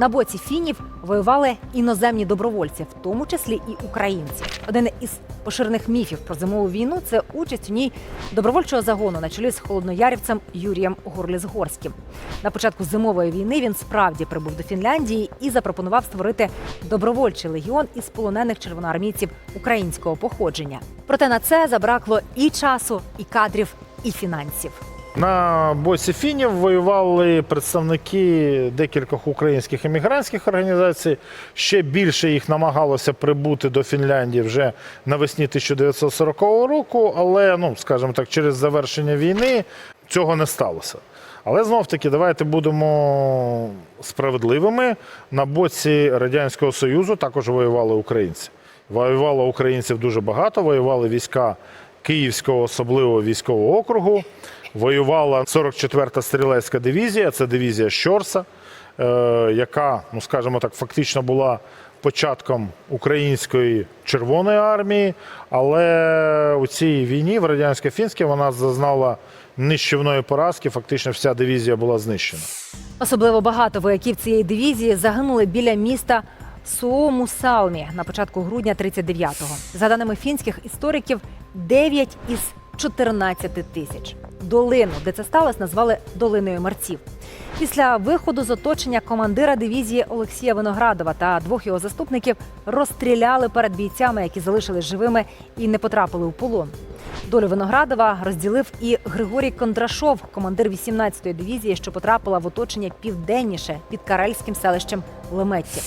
На боці фінів воювали іноземні добровольці, в тому числі і українці. Один із поширених міфів про зимову війну це участь у ній добровольчого загону на чолі з холодноярівцем Юрієм Горліс-Горським. На початку зимової війни він справді прибув до Фінляндії і запропонував створити добровольчий легіон із полонених червоноармійців українського походження. Проте на це забракло і часу, і кадрів, і фінансів. На боці фінів воювали представники декількох українських емігрантських організацій. Ще більше їх намагалося прибути до Фінляндії вже навесні 1940 року, але, ну, скажімо так, через завершення війни цього не сталося. Але знов таки, давайте будемо справедливими. На боці Радянського Союзу також воювали українці. Воювало українців дуже багато, воювали війська Київського особливого військового округу. Воювала 44-та стрілецька дивізія, це дивізія Щорса, е, яка, ну скажімо так, фактично була початком української Червоної армії. Але у цій війні в радянсько-фінській вона зазнала нищівної поразки. Фактично, вся дивізія була знищена. Особливо багато вояків цієї дивізії загинули біля міста Суомусалмі на початку грудня 39-го. За даними фінських істориків, 9 із 14 тисяч. Долину, де це сталося, назвали долиною мерців. Після виходу з оточення командира дивізії Олексія Виноградова та двох його заступників розстріляли перед бійцями, які залишились живими і не потрапили у полон. Долю Виноградова розділив і Григорій Кондрашов, командир 18-ї дивізії, що потрапила в оточення південніше під карельським селищем Леметті.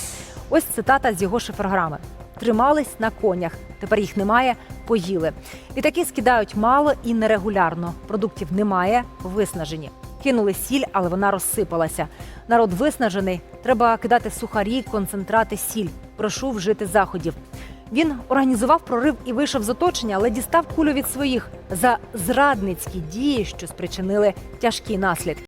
Ось цитата з його шифрограми: тримались на конях. Тепер їх немає, поїли. Літаки скидають мало і нерегулярно. Продуктів немає, виснажені. Кинули сіль, але вона розсипалася. Народ виснажений. Треба кидати сухарі, концентрати, сіль. Прошу вжити заходів. Він організував прорив і вийшов з оточення, але дістав кулю від своїх за зрадницькі дії, що спричинили тяжкі наслідки.